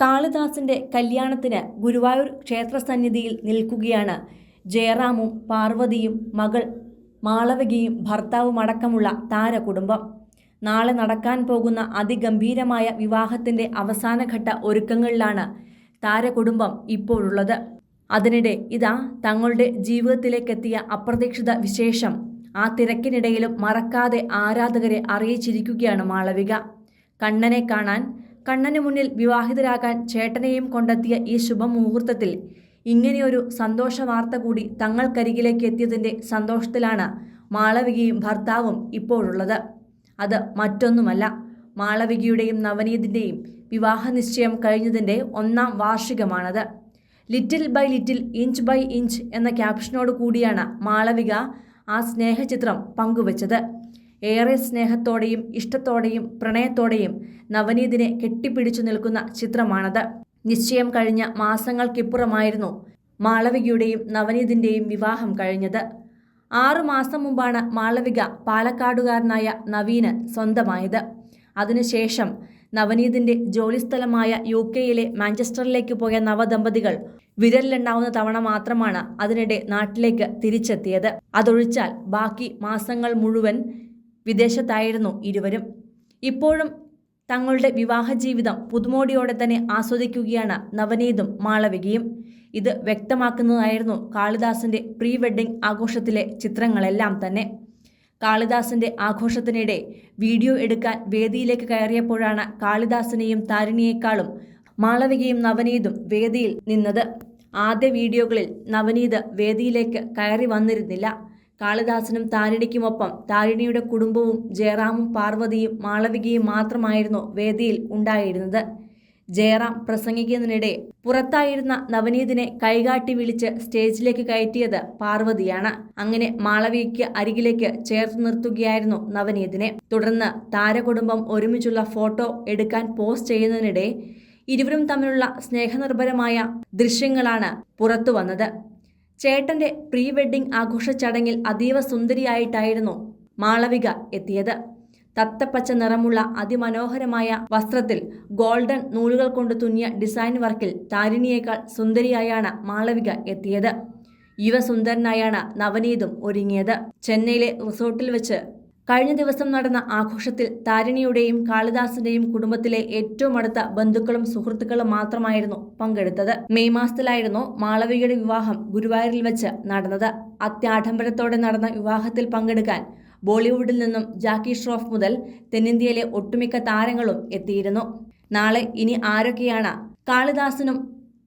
കാളിദാസന്റെ കല്യാണത്തിന് ഗുരുവായൂർ ക്ഷേത്രസന്നിധിയിൽ നിൽക്കുകയാണ്. ജയറാമും പാർവതിയും മകൾ മാളവികയും ഭർത്താവുമടക്കമുള്ള താരകുടുംബം. നാളെ നടക്കാൻ പോകുന്ന അതിഗംഭീരമായ വിവാഹത്തിന്റെ അവസാനഘട്ട ഒരുക്കങ്ങളിലാണ് താരകുടുംബം ഇപ്പോഴുള്ളത്. അതിനിടെ ഇതാ തങ്ങളുടെ ജീവിതത്തിലേക്കെത്തിയ അപ്രതീക്ഷിത വിശേഷം. ആ തിരക്കിനിടയിലും മറക്കാതെ ആരാധകരെ അറിയിച്ചിരിക്കുകയാണ് മാളവിക. കണ്ണനെ കാണാൻ കണ്ണന് മുന്നിൽ വിവാഹിതരാകാൻ ചേട്ടനെയും കൊണ്ടെത്തിയ ഈ ശുഭമുഹൂർത്തത്തിൽ ഇങ്ങനെയൊരു സന്തോഷ വാർത്ത കൂടി തങ്ങൾക്കരികിലേക്ക് എത്തിയതിന്റെ സന്തോഷത്തിലാണ് മാളവികയും ഭർത്താവും ഇപ്പോഴുള്ളത്. അത് മറ്റൊന്നുമല്ല മാളവികയുടെയും നവനീതിന്റെയും വിവാഹ നിശ്ചയം കഴിഞ്ഞതിന്റെ ഒന്നാം വാർഷികമാണത്. Little by little inch by inch എന്ന ക്യാപ്ഷനോട് കൂടിയാണ് മാളവിക ആ സ്നേഹചിത്രം പങ്കുവച്ചത്. ഏറെ സ്നേഹത്തോടെയും ഇഷ്ടത്തോടെയും പ്രണയത്തോടെയും നവനീതിനെ കെട്ടിപ്പിടിച്ചു നിൽക്കുന്ന ചിത്രമാണത്. നിശ്ചയം കഴിഞ്ഞ മാസങ്ങൾക്കിപ്പുറമായിരുന്നു മാളവികയുടെയും നവനീതിന്റെയും വിവാഹം കഴിഞ്ഞത്. ആറു മാസം മുമ്പാണ് മാളവിക പാലക്കാടുകാരനായ നവീന് സ്വന്തമായത്. അതിനുശേഷം നവനീതിന്റെ ജോലിസ്ഥലമായ യു കെയിലെ മാഞ്ചസ്റ്ററിലേക്ക് പോയ നവദമ്പതികൾ വിരലിലുണ്ടാവുന്ന തവണ മാത്രമാണ് അതിനിടെ നാട്ടിലേക്ക് തിരിച്ചെത്തിയത്. അതൊഴിച്ചാൽ ബാക്കി മാസങ്ങൾ മുഴുവൻ വിദേശത്തായിരുന്നു ഇരുവരും. ഇപ്പോഴും തങ്ങളുടെ വിവാഹ ജീവിതം പുതുമോടിയോടെ തന്നെ ആസ്വദിക്കുകയാണ് നവനീതും മാളവികയും. ഇത് വ്യക്തമാക്കുന്നതായിരുന്നു കാളിദാസന്റെ പ്രീ വെഡ്ഡിംഗ് ആഘോഷത്തിലെ ചിത്രങ്ങളെല്ലാം തന്നെ. കാളിദാസന്റെ ആഘോഷത്തിനിടെ വീഡിയോ എടുക്കാൻ വേദിയിലേക്ക് കയറിയപ്പോഴാണ് കാളിദാസിനെയും താരിണിയേക്കാളും മാളവികയും നവനീതും വേദിയിൽ നിന്നത്. ആദ്യ വീഡിയോകളിൽ നവനീത് വേദിയിലേക്ക് കയറി വന്നിരുന്നില്ല. കാളിദാസനും താരിണിക്കുമൊപ്പം താരിണിയുടെ കുടുംബവും ജയറാമും പാർവതിയും മാളവികയും മാത്രമായിരുന്നു വേദിയിൽ ഉണ്ടായിരുന്നത്. ജയറാം പ്രസംഗിക്കുന്നതിനിടെ പുറത്തായിരുന്ന നവനീതിനെ കൈകാട്ടി വിളിച്ച് സ്റ്റേജിലേക്ക് കയറ്റിയത് പാർവതിയാണ്. അങ്ങനെ മാളവികയ്ക്ക് അരികിലേക്ക് ചേർത്ത് നിർത്തുകയായിരുന്നു നവനീതിനെ. തുടർന്ന് താരകുടുംബം ഒരുമിച്ചുള്ള ഫോട്ടോ എടുക്കാൻ പോസ്റ്റ് ചെയ്യുന്നതിനിടെ ഇരുവരും തമ്മിലുള്ള സ്നേഹനിർഭരമായ ദൃശ്യങ്ങളാണ് പുറത്തു വന്നത്. ചേട്ടന്റെ പ്രീ വെഡ്ഡിംഗ് ആഘോഷ ചടങ്ങിൽ അതീവ സുന്ദരിയായിട്ടായിരുന്നു മാളവിക എത്തിയത്. തത്തപ്പച്ച നിറമുള്ള അതിമനോഹരമായ വസ്ത്രത്തിൽ ഗോൾഡൻ നൂലുകൾ കൊണ്ട് തുന്നിയ ഡിസൈൻ വർക്കിൽ താരിണിയേക്കാൾ സുന്ദരിയായാണ് മാളവിക എത്തിയത്. യുവസുന്ദരനായാണ് നവനീതും ഒരുങ്ങിയത്. ചെന്നൈയിലെ റിസോർട്ടിൽ വെച്ച് കഴിഞ്ഞ ദിവസം നടന്ന ആഘോഷത്തിൽ താരിണിയുടെയും കാളിദാസിന്റെയും കുടുംബത്തിലെ ഏറ്റവും അടുത്ത ബന്ധുക്കളും സുഹൃത്തുക്കളും മാത്രമായിരുന്നു പങ്കെടുത്തത്. മെയ് മാസത്തിലായിരുന്നു മാളവികയുടെ വിവാഹം ഗുരുവായൂരിൽ വെച്ച് നടന്നത്. അത്യാഡംബരത്തോടെ നടന്ന വിവാഹത്തിൽ പങ്കെടുക്കാൻ ബോളിവുഡിൽ നിന്നും ജാക്കി ഷ്രോഫ് മുതൽ തെന്നിന്ത്യയിലെ ഒട്ടുമിക്ക താരങ്ങളും എത്തിയിരുന്നു. നാളെ ഇനി ആരൊക്കെയാണ് കാളിദാസിനും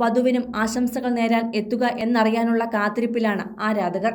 വധുവിനും ആശംസകൾ നേരാൻ എത്തുക എന്നറിയാനുള്ള കാത്തിരിപ്പിലാണ് ആരാധകർ.